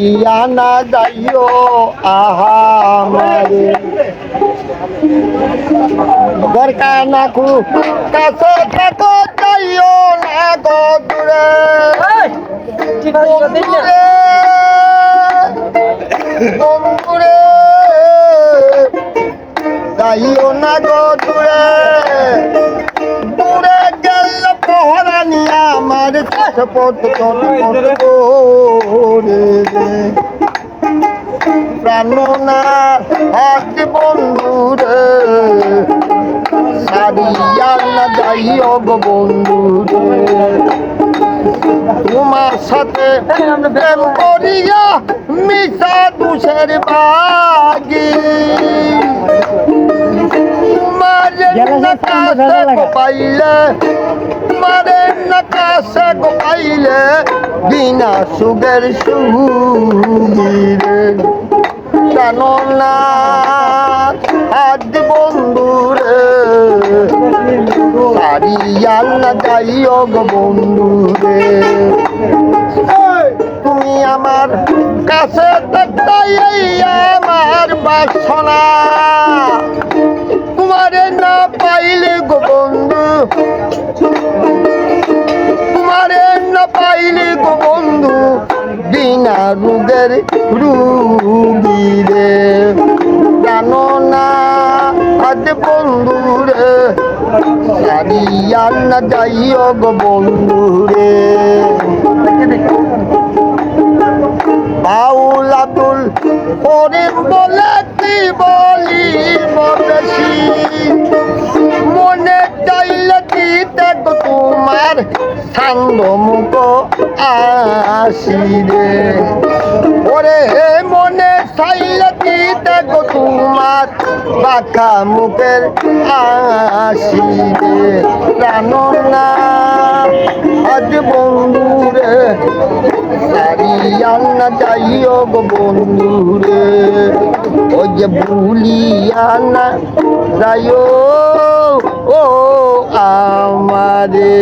ইয়ানা যাইও আহামারে দরকার না কু কাছে থাকো যাইও না গো দূরে বন্ধুরে বন্ধুরে যাইও না গো দূরে পথ করে প্রাণনা হাত বন্ধুরে সারিয়া না যাইও গো বন্ধুরে তোমার সাথে প্রেম করিয়া মিশা দুষের বাগি তোমার পাইলে মারে নাকাশে পাইলে বিনা সুগের সুগিরে। জানো না আজ বন্ধুরে সারিয়াল না যাইও বন্ধুরে। তুমি আমার কাছে থাকতাই আমার বাসনা। তোমারে না পাইলে গো রোগের রুগীরে জানো না, আজ বন্ধু রে সারিয়াল না যাইও গো বন্ধু রে। বাউল আব্দুল করিম বলে কি বলি সান্দ মুখ আসি রে ওরে মনে চাইলে দিতে গো তোমার? বাঁকা মুখের আসি রে জানো না, আজ বন্ধুরে সারিয়াল না যাইও গো বন্ধুরে। ওই যে ভুলিয়া না যাইও ও আমারে।